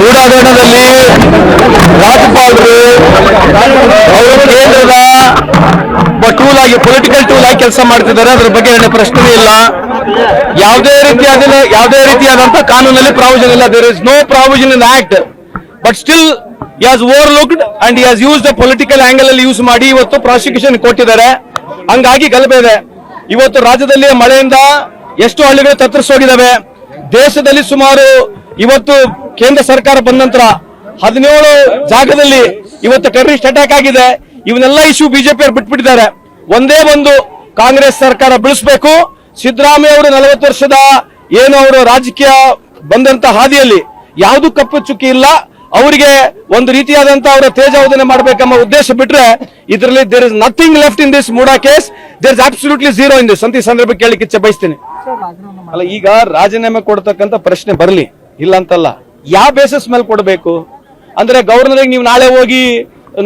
ಮೂಡಾಗರಣದಲ್ಲಿ ರಾಜ್ಯಪಾಲರು ಅವರು ಕೇಂದ್ರದ ಟೂಲ್ ಆಗಿ ಪೊಲಿಟಿಕಲ್ ಟೂಲ್ ಆಗಿ ಕೆಲಸ ಮಾಡ್ತಿದ್ದಾರೆ. ಅದ್ರ ಬಗ್ಗೆ ಏನು ಪ್ರಶ್ನೆ ಇಲ್ಲ. ಯಾವುದೇ ರೀತಿಯಾದ, ಯಾವುದೇ ರೀತಿಯಾದಂತಹ ಕಾನೂನಲ್ಲಿ ಪ್ರಾವಿಷನ್ ಇಲ್ಲ. There is no provision in act but still he over looked and has used a political angle ಅಲ್ಲಿ ಯೂಸ್ ಮಾಡಿ ಇವತ್ತು ಪ್ರಾಸಿಕ್ಯೂಷನ್ ಕೊಟ್ಟಿದ್ದಾರೆ. ಹಂಗಾಗಿ ಗಲಭೆ ಇದೆ. ಇವತ್ತು ರಾಜ್ಯದಲ್ಲಿ ಮಳೆಯಿಂದ ಎಷ್ಟು ಹಳ್ಳಿಗಳು ತತ್ತರಿಸೋಗಿದ್ದಾವೆ? ದೇಶದಲ್ಲಿ ಸುಮಾರು ಇವತ್ತು ಕೇಂದ್ರ ಸರ್ಕಾರ ಬಂದ ನಂತರ ಹದಿನೇಳು ಜಾಗದಲ್ಲಿ ಇವತ್ತು ಟೆರರಿಸ್ಟ್ ಅಟ್ಯಾಕ್ ಆಗಿದೆ. ಇವನ್ನೆಲ್ಲ ಇಶ್ಯೂ ಬಿಜೆಪಿ ಅವರು ಬಿಟ್ಬಿಟ್ಟಿದ್ದಾರೆ. ಒಂದೇ ಒಂದು ಕಾಂಗ್ರೆಸ್ ಸರ್ಕಾರ ಬೆಳೆಸಬೇಕು ಸಿದ್ದರಾಮಯ್ಯ ಅವರು ನಲವತ್ತು ವರ್ಷದ ಏನು ಅವರು ರಾಜಕೀಯ ಬಂದಂತ ಹಾದಿಯಲ್ಲಿ ಯಾವುದು ಕಪ್ಪು ಚುಕ್ಕಿ ಇಲ್ಲ. ಅವರಿಗೆ ಒಂದು ರೀತಿಯಾದಂತ ಅವರ ತೇಜಾವಧನೆ ಮಾಡಬೇಕೆಂಬ ಉದ್ದೇಶ ಬಿಟ್ರೆ ಇದರಲ್ಲಿ there is nothing left in this MUDA case there is absolutely zero in this ಅಂತ ಈ ಸಂದರ್ಭ ಕೇಳಲಿಕ್ಕೆ ಇಚ್ಛೆ ಬಯಸ್ತೀನಿ. ಅಲ್ಲ ಈಗ ರಾಜೀನಾಮೆ ಕೊಡ್ತಕ್ಕಂತ ಪ್ರಶ್ನೆ ಬರಲಿ. ಇಲ್ಲ ಅಂತಲ್ಲ. ಯಾವ ಬೇಸಿಸ್ ಮೇಲೆ ಕೊಡಬೇಕು? ಅಂದ್ರೆ ಗವರ್ನರಿಗೆ ನೀವು ನಾಳೆ ಹೋಗಿ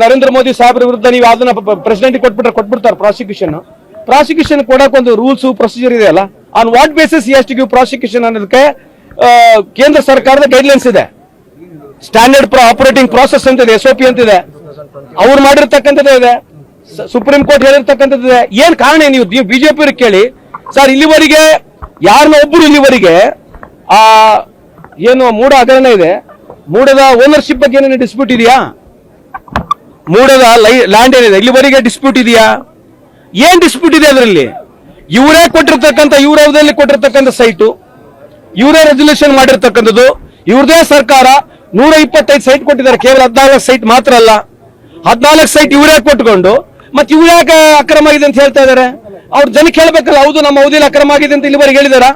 ನರೇಂದ್ರ ಮೋದಿ ಸಾಹೇಬ್ರ ವಿರುದ್ಧ ನೀವು ಅದನ್ನ ಪ್ರೆಸಿಡೆಂಟ್ ಕೊಟ್ಬಿಟ್ರೆ ಕೊಟ್ಬಿಡ್ತಾರೆ ಪ್ರಾಸಿಕ್ಯೂಷನ್ ಪ್ರಾಸಿಕ್ಯೂಷನ್ ಕೊಡಕ್ ಒಂದು ರೂಲ್ಸ್ ಪ್ರೊಸೀಜರ್ ಇದೆ ಅಲ್ಲ ಆನ್ ವಾಟ್ ಬೇಸಿಸ್ ಎಷ್ಟು ಗಿವ್ ಪ್ರಾಸಿಕ್ಯೂಷನ್ ಅನ್ನೋದಕ್ಕೆ ಕೇಂದ್ರ ಸರ್ಕಾರದ ಗೈಡ್ಲೈನ್ಸ್ ಇದೆ. ಸ್ಟ್ಯಾಂಡರ್ಡ್ ಆಪರೇಟಿಂಗ್ ಪ್ರಾಸೆಸ್ ಅಂತ ಇದೆ ಎಸ್ ಒ ಪಿ ಅಂತಿದೆ. ಅವ್ರು ಮಾಡಿರ್ತಕ್ಕಂಥದ್ದು ಇದೆ. ಸುಪ್ರೀಂ ಕೋರ್ಟ್ ಹೇಳಿರ್ತಕ್ಕಂಥದ್ದು ಇದೆ. ಏನ್ ಕಾರಣ? ನೀವು ಬಿಜೆಪಿ ಕೇಳಿ? ಸರ್ ಇಲ್ಲಿವರೆಗೆ ಯಾರನ್ನ ಒಬ್ಬರು ಇಲ್ಲಿವರೆಗೆ, ಆ ಏನು ಮೂಡ ಹಗರಣ ಇದೆ? ಮೂಡದ ಓನರ್ಶಿಪ್ ಬಗ್ಗೆ ಏನೇನು ಡಿಸ್ಪ್ಯೂಟ್ ಇದೆಯಾ? ಮೂಡದ ಲ್ಯಾಂಡ್ ಏನಿದೆ? ಇಲ್ಲಿವರೆಗೆ ಡಿಸ್ಪ್ಯೂಟ್ ಇದೆಯಾ? ಏನ್ ಡಿಸ್ಪ್ಯೂಟ್ ಇದೆ ಅದರಲ್ಲಿ? ಇವರೇ ಕೊಟ್ಟಿರ್ತಕ್ಕಂಥ ಇವರದಲ್ಲಿ ಕೊಟ್ಟಿರ್ತಕ್ಕಂಥ ಸೈಟು ಇವರೇ ರೆಸಲ್ಯೂಷನ್ ಮಾಡಿರ್ತಕ್ಕಂಥದ್ದು, ಇವ್ರದೇ ಸರ್ಕಾರ ನೂರ ಇಪ್ಪತ್ತೈದು ಸೈಟ್ ಕೊಟ್ಟಿದ್ದಾರೆ. ಕೇವಲ ಹದಿನಾಲ್ಕು ಸೈಟ್ ಮಾತ್ರ ಅಲ್ಲ. ಹದಿನಾಲ್ಕು ಸೈಟ್ ಇವರೇ ಕೊಟ್ಕೊಂಡು, ಮತ್ತೆ ಇವ್ರು ಯಾಕೆ ಅಕ್ರಮ ಆಗಿದೆ ಅಂತ ಹೇಳ್ತಾ ಇದಾರೆ? ಅವ್ರ ಜನಕ್ಕೆ ಹೇಳ್ಬೇಕಲ್ಲ ಹೌದು, ನಮ್ಮ ಅವಧಿಯಲ್ಲಿ ಅಕ್ರಮ ಆಗಿದೆ ಅಂತ ಇಲ್ಲಿವರೆಗೆ ಹೇಳಿದಾರ?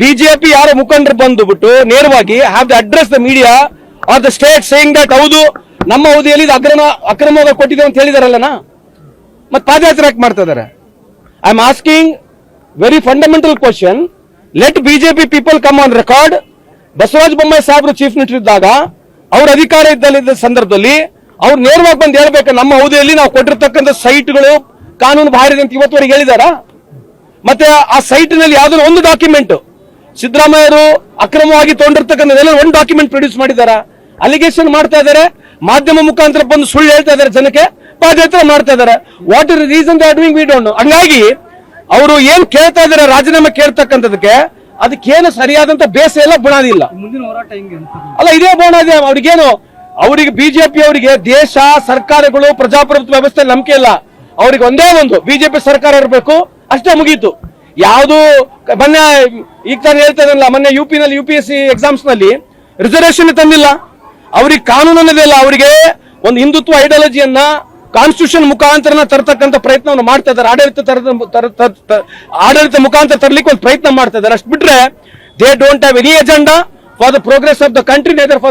ಬಿಜೆಪಿ ಯಾರ ಮುಖಂಡರು ಬಂದುಬಿಟ್ಟು ನೇರವಾಗಿ have the address the media are the state saying that ಹೌದು, ನಮ್ಮ ಅವಧಿಯಲ್ಲಿ ಇದು ಅಕ್ರಮ, ಅಕ್ರಮವಾಗಿ ಕೊಟ್ಟಿದೆ ಅಂತ ಹೇಳಿದಾರಲ್ಲನಾ? ಮತ್ತೆ ಪಾದಯಾತ್ರೆ ಯಾಕೆ ಮಾಡ್ತಾ ಇದಾರೆ? I am asking very fundamental question let BJP people come on record Basavaraja Bommai ಸಾಹೇಬರು ಚೀಫ್ ಮಿನಿಸ್ಟರ್ ಇದ್ದಾಗ, ಅವ್ರ ಅಧಿಕಾರ ಇದ್ದಲ್ಲಿ ಸಂದರ್ಭದಲ್ಲಿ ಅವ್ರು ನೇರವಾಗಿ ಬಂದು ಹೇಳ್ಬೇಕು, ನಮ್ಮ ಅವಧಿಯಲ್ಲಿ ನಾವು ಕೊಟ್ಟಿರ್ತಕ್ಕಂಥ ಸೈಟ್ಗಳು, ಕಾನೂನು ಬಾಹಿರ ಅಂತ ಇವತ್ತುವರೆಗೆ ಹೇಳಿದಾರ? ಮತ್ತೆ ಆ ಸೈಟ್ನಲ್ಲಿ ಯಾವ್ದಾದ್ರು ಒಂದು ಡಾಕ್ಯುಮೆಂಟ್ ಸಿದ್ದರಾಮಯ್ಯರು ಅಕ್ರಮವಾಗಿ ತೊಗೊಂಡಿರ್ತಕ್ಕಂಥ ಒಂದು ಡಾಕ್ಯುಮೆಂಟ್ ಪ್ರೊಡ್ಯೂಸ್ ಮಾಡಿದ್ದಾರೆ? ಅಲಿಗೇಷನ್ ಮಾಡ್ತಾ ಇದ್ದಾರೆ. ಮಾಧ್ಯಮ ಮುಖಾಂತರ ಬಂದು ಸುಳ್ಳು ಹೇಳ್ತಾ ಇದಾರೆ ಜನಕ್ಕೆ. ಪಾದಯಾತ್ರೆ ಮಾಡ್ತಾ ಇದಾರೆ what is reason they are doing we don't ಹಂಗಾಗಿ ಅವರು ಏನ್ ಕೇಳ್ತಾ ಇದಾರೆ ರಾಜೀನಾಮೆ ಕೇಳ್ತಕ್ಕಂಥದಕ್ಕೆ ಅದಕ್ಕೇನು ಸರಿಯಾದಂತ ಬೇಸ ಎಲ್ಲ ಬುಣಾದಿ ಇಲ್ಲ. ಅಲ್ಲ ಇದೇ ಬುಣಾದಿ ಅವ್ರಿಗೇನು ಅವರಿಗೆ ಬಿಜೆಪಿ ಅವರಿಗೆ ದೇಶ ಸರ್ಕಾರಗಳು ಪ್ರಜಾಪ್ರಭುತ್ವ ವ್ಯವಸ್ಥೆ ನಂಬಿಕೆ ಇಲ್ಲ. ಅವ್ರಿಗೆ ಒಂದೇ ಒಂದು ಬಿಜೆಪಿ ಸರ್ಕಾರ ಇರಬೇಕು. ಅಷ್ಟೇ ಮುಗೀತು. ಯಾವುದು ಮೊನ್ನೆ ಈಗ ತಾನು ಹೇಳ್ತಾ ಮೊನ್ನೆ ಯು ಪಿ ನಲ್ಲಿ ಯು ಪಿ ಎಸ್ ಸಿ ಎಕ್ಸಾಮ್ಸ್ನಲ್ಲಿ ರಿಸರ್ವೇಶನ್ ತಂದಿಲ್ಲ. ಅವ್ರಿಗೆ ಕಾನೂನು ಅನ್ನೋದಿಲ್ಲ ಅವರಿಗೆ ಒಂದು ಹಿಂದುತ್ವ ಐಡಿಯಾಲಜಿಯನ್ನ ಕಾನ್ಸ್ಟಿಟ್ಯೂಷನ್ ಮುಖಾಂತರನ ತರತಕ್ಕಂಥ ಪ್ರಯತ್ನವನ್ನು ಮಾಡ್ತಾ ಇದ್ದಾರೆ. ಆಡಳಿತ ತರದ ತರ- ತರ- ತರ- ಆಡಳಿತ ಮುಖಾಂತರ ತರಲಿಕ್ಕೆ ಒಂದು ಪ್ರಯತ್ನ ಮಾಡ್ತಾ ಇದ್ದಾರೆ. ಅಷ್ಟು ಬಿಟ್ರೆ they don't have any agenda for the progress of the country neither for